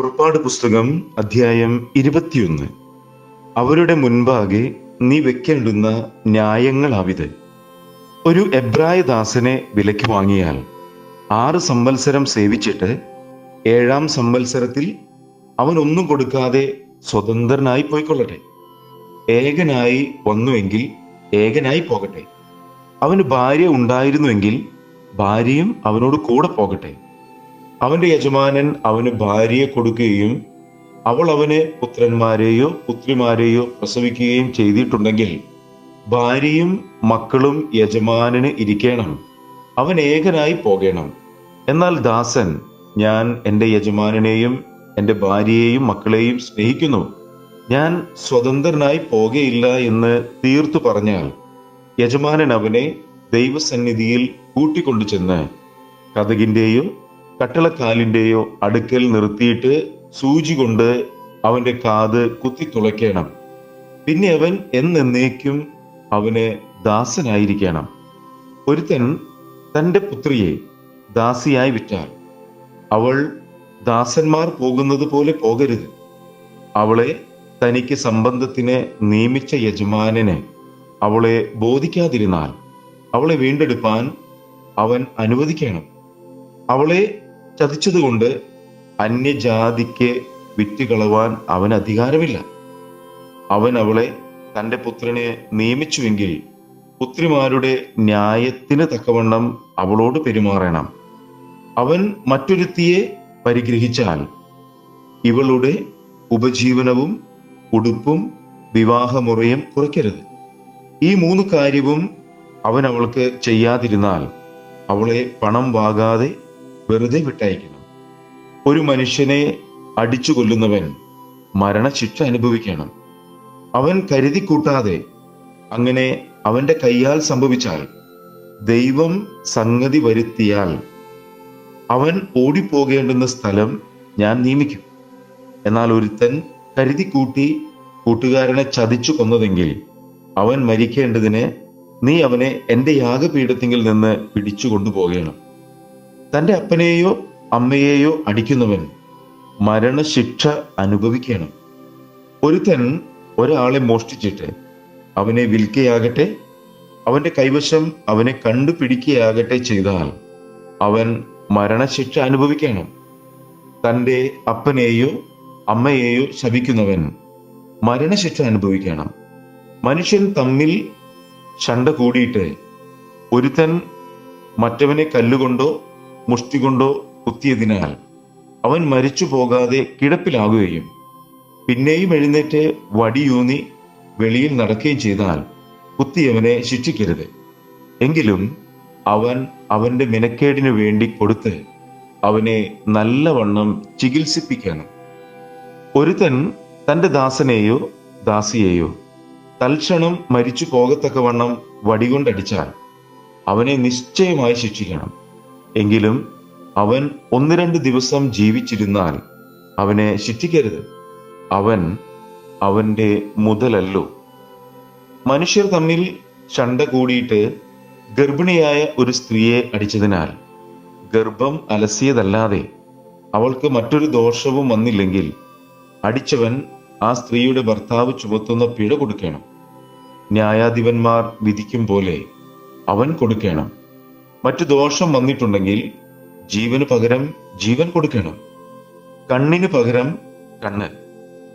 പുറപ്പാട് പുസ്തകം അധ്യായം ഇരുപത്തിയൊന്ന്. അവരുടെ മുൻപാകെ നീ വെക്കേണ്ടുന്ന ന്യായങ്ങളാവിത്. ഒരു എബ്രായ ദാസനെ വിലയ്ക്ക് വാങ്ങിയാൽ ആറ് സംവത്സരം സേവിച്ചിട്ട് ഏഴാം സംവത്സരത്തിൽ അവൻ ഒന്നും കൊടുക്കാതെ സ്വതന്ത്രനായി പോയിക്കൊള്ളട്ടെ. ഏകനായി വന്നുവെങ്കിൽ ഏകനായി പോകട്ടെ. അവന് ഭാര്യ ഉണ്ടായിരുന്നുവെങ്കിൽ ഭാര്യയും അവനോട് കൂടെ പോകട്ടെ. അവന്റെ യജമാനൻ അവന് ഭാര്യയെ കൊടുക്കുകയും അവൾ അവന് പുത്രന്മാരെയോ പുത്രിമാരെയോ പ്രസവിക്കുകയും ചെയ്തിട്ടുണ്ടെങ്കിൽ ഭാര്യയും മക്കളും യജമാനന് ഇരിക്കണം. അവൻ ഏകനായി പോകണം. എന്നാൽ ദാസൻ ഞാൻ എന്റെ യജമാനനെയും എന്റെ ഭാര്യയെയും മക്കളെയും സ്നേഹിക്കുന്നു. ഞാൻ സ്വതന്ത്രനായി പോകയില്ല എന്ന് തീർത്തു പറഞ്ഞാൽ യജമാനൻ അവനെ ദൈവസന്നിധിയിൽ കൂട്ടിക്കൊണ്ടു ചെന്ന് കഥകിന്റെയോ കട്ടളക്കാലിന്റെയോ അടുക്കൽ നിർത്തിയിട്ട് സൂചി കൊണ്ട് അവന്റെ കാത് കുത്തിത്തുളയ്ക്കണം പിന്നെ അവൻ എന്നേക്കും അവന് ദാസനായിരിക്കണം. ഒരുത്തൻ തന്റെ പുത്രിയെ ദാസിയായി വിറ്റാൽ അവൾ ദാസന്മാർ പോകുന്നത് പോലെ പോകരുത്. അവളെ തനിക്ക് സംബന്ധത്തിന് നിയമിച്ച യജമാനനെ അവളെ ബോധിക്കാതിരുന്നാൽ അവളെ വീണ്ടെടുപ്പാൻ അവൻ അനുവദിക്കണം. അവളെ ചതിച്ചതുകൊണ്ട് അന്യജാതിക്ക് വിറ്റുകളവാൻ അവൻ അധികാരമില്ല. അവൻ അവളെ തന്റെ പുത്രനെ നിയമിച്ചുവെങ്കിൽ പുത്രിമാരുടെ ന്യായത്തിന് തക്കവണ്ണം അവളോട് പെരുമാറണം. അവൻ മറ്റൊരുത്തിയെ പരിഗ്രഹിച്ചാൽ ഇവളുടെ ഉപജീവനവും ഉടുപ്പും വിവാഹമുറയും കുറയ്ക്കരുത്. ഈ മൂന്ന് കാര്യവും അവൻ അവൾക്ക് ചെയ്യാതിരുന്നാൽ അവളെ പണം വാകാതെ വെറുതെ വിട്ടയക്കണം. ഒരു മനുഷ്യനെ അടിച്ചു കൊല്ലുന്നവൻ മരണശിക്ഷ അനുഭവിക്കണം. അവൻ കരുതി കൂട്ടാതെ അങ്ങനെ അവന്റെ കൈയാൽ സംഭവിച്ചാൽ ദൈവം സംഗതി വരുത്തിയാൽ അവൻ ഓടിപ്പോകേണ്ടുന്ന സ്ഥലം ഞാൻ നിയമിക്കും. എന്നാൽ ഒരുത്തൻ കരുതി കൂട്ടി കൂട്ടുകാരനെ ചതിച്ചു കൊന്നതെങ്കിൽ അവൻ മരിക്കേണ്ടതിന് നീ അവനെ എന്റെ യാഗപീഠത്തിങ്കിൽ നിന്ന് പിടിച്ചു കൊണ്ടുപോകണം. തന്റെ അപ്പനെയോ അമ്മയെയോ അടിക്കുന്നവൻ മരണശിക്ഷ അനുഭവിക്കണം. ഒരുത്തൻ ഒരാളെ മോഷ്ടിച്ചിട്ട് അവനെ വിൽക്കുകയാകട്ടെ അവന്റെ കൈവശം അവനെ കണ്ടുപിടിക്കുകയാകട്ടെ ചെയ്താൽ അവൻ മരണശിക്ഷ അനുഭവിക്കണം. തന്റെ അപ്പനെയോ അമ്മയെയോ ശപിക്കുന്നവൻ മരണശിക്ഷ അനുഭവിക്കണം. മനുഷ്യൻ തമ്മിൽ ചണ്ട കൂടിയിട്ട് ഒരുത്തൻ മറ്റവനെ കല്ലുകൊണ്ടോ മുഷ്ടി കൊണ്ടോ കുത്തിയതിനാൽ അവൻ മരിച്ചു പോകാതെ കിടപ്പിലാകുകയും പിന്നെയും എഴുന്നേറ്റ് വടിയൂന്നി വെളിയിൽ നടക്കുകയും ചെയ്താൽ കുത്തിയവനെ ശിക്ഷിക്കരുത്. എങ്കിലും അവൻ അവന്റെ മിനക്കേടിനു വേണ്ടി കൊടുത്ത് അവനെ നല്ലവണ്ണം ചികിത്സിപ്പിക്കണം. ഒരുത്തൻ തന്റെ ദാസനെയോ ദാസിയെയോ തൽക്ഷണം മരിച്ചു പോകത്തക്കവണ്ണം വടികൊണ്ടടിച്ചാൽ അവനെ നിശ്ചയമായി ശിക്ഷിക്കണം. എങ്കിലും അവൻ ഒന്ന് രണ്ട് ദിവസം ജീവിച്ചിരുന്നാൽ അവനെ ശിക്ഷിക്കരുത്. അവൻ അവന്റെ മുതലല്ലോ. മനുഷ്യർ തമ്മിൽ ചണ്ട കൂടിയിട്ട് ഗർഭിണിയായ ഒരു സ്ത്രീയെ അടിച്ചതിനാൽ ഗർഭം അലസിയതല്ലാതെ അവൾക്ക് മറ്റൊരു ദോഷവും വന്നില്ലെങ്കിൽ അടിച്ചവൻ ആ സ്ത്രീയുടെ ഭർത്താവ് ചുമത്തുന്ന പിഴ കൊടുക്കണം. ന്യായാധിപന്മാർ വിധിക്കും പോലെ അവൻ കൊടുക്കണം. മറ്റു ദോഷം വന്നിട്ടുണ്ടെങ്കിൽ ജീവന് പകരം ജീവൻ കൊടുക്കണം. കണ്ണിന് പകരം കണ്ണ്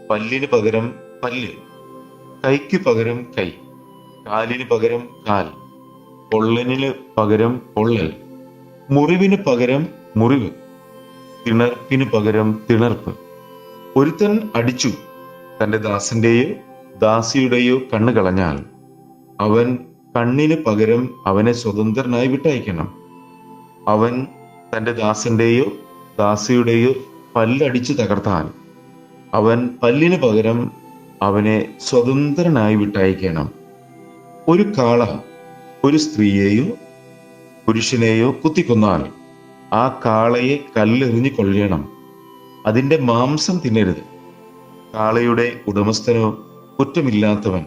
പല്ലിന് പകരം പല്ല് കൈക്ക് പകരം കൈ കാലിന് പകരം കാൽ പൊള്ളലിന് പകരം പൊള്ളൽ മുറിവിന് പകരം മുറിവ് തിണർപ്പിന് പകരം തിണർപ്പ്. ഒരുത്തൻ അടിച്ചു തന്റെ ദാസന്റെയോ ദാസിയുടെയോ കണ്ണ് കളഞ്ഞാൽ അവൻ കണ്ണിന് പകരം അവനെ സ്വതന്ത്രനായി വിട്ടയക്കണം. അവൻ തന്റെ ദാസന്റെയോ ദാസിയുടെയോ പല്ലടിച്ചു തകർത്താൽ അവൻ പല്ലിന് പകരം അവനെ സ്വതന്ത്രനായി വിട്ടയക്കണം. ഒരു കാള ഒരു സ്ത്രീയെയോ പുരുഷനെയോ കുത്തിക്കൊന്നാൽ ആ കാളയെ കല്ലെറിഞ്ഞു കൊള്ളണം അതിന്റെ മാംസം തിന്നരുത്. കാളയുടെ ഉടമസ്ഥനോ കുറ്റമില്ലാത്തവൻ.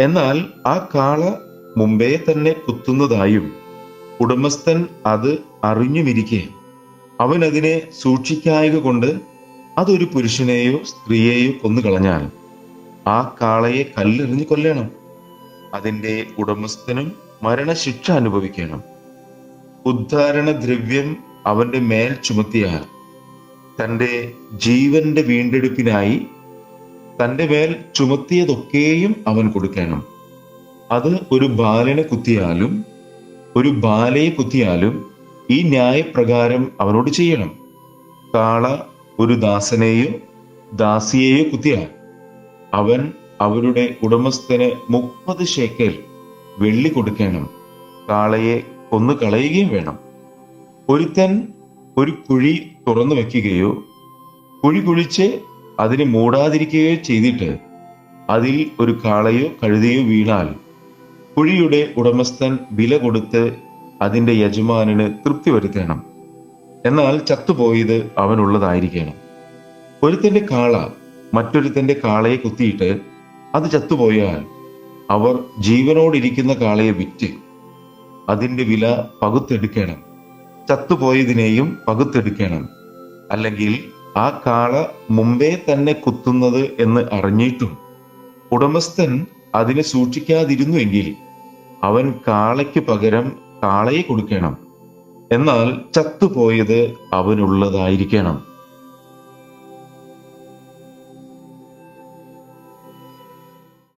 എന്നാൽ ആ കാള മുമ്പേ തന്നെ കുത്തുന്നതായും ഉടമസ്ഥൻ അത് അറിഞ്ഞുമിരിക്കെ. അവൻ അതിനെ സൂക്ഷിക്കായക കൊണ്ട് അതൊരു പുരുഷനെയോ സ്ത്രീയെയോ കൊന്നു കളഞ്ഞാൽ ആ കാളയെ കല്ലെറിഞ്ഞു കൊല്ലണം. അതിന്റെ ഉടമസ്ഥനും മരണശിക്ഷ അനുഭവിക്കണം. ഉദ്ധാരണ ദ്രവ്യം അവന്റെ മേൽ ചുമത്തിയാൽ തന്റെ ജീവന്റെ വീണ്ടെടുപ്പിനായി തന്റെ മേൽ ചുമത്തിയതൊക്കെയും അവൻ കൊടുക്കണം. അത് ഒരു ബാലനെ കുത്തിയാലും ഒരു ബാലയെ കുത്തിയാലും ഈ ന്യായപ്രകാരം അവരോട് ചെയ്യണം. കാള ഒരു ദാസനെയോ ദാസിയെയോ കുത്തിയാൽ അവൻ അവരുടെ ഉടമസ്ഥന് മുപ്പത് ഷേക്കൽ വെള്ളി കൊടുക്കണം. കാളയെ കൊന്നു കളയുകയും വേണം. ഒരുത്തൻ ഒരു കുഴി തുറന്നു വയ്ക്കുകയോ കുഴി കുഴിച്ച് അതിനെ മൂടാതിരിക്കുകയോ ചെയ്തിട്ട് അതിൽ ഒരു കാളയോ കഴുതയോ വീണാൽ കുഴിയുടെ ഉടമസ്ഥൻ വില കൊടുത്ത് അതിന്റെ യജമാനന് തൃപ്തി വരുത്തണം. എന്നാൽ ചത്തുപോയത് അവനുള്ളതായിരിക്കണം. ഒരുത്തന്റെ കാള മറ്റൊരുത്തന്റെ കാളയെ കുത്തിയിട്ട് അത് ചത്തുപോയാൽ അവർ ജീവനോടിരിക്കുന്ന കാളയെ വിറ്റ് അതിന്റെ വില പകുത്തെടുക്കണം. ചത്തുപോയതിനെയും പകുത്തെടുക്കണം. അല്ലെങ്കിൽ ആ കാള മുമ്പേ തന്നെ കുത്തുന്നത് എന്ന് അറിഞ്ഞിട്ടും ഉടമസ്ഥൻ അതിനെ സൂക്ഷിക്കാതിരുന്നുവെങ്കിൽ അവൻ കാളയ്ക്ക് പകരം കാളയെ കൊടുക്കണം. എന്നാൽ ചത്തുപോയത് അവനുള്ളതായിരിക്കണം.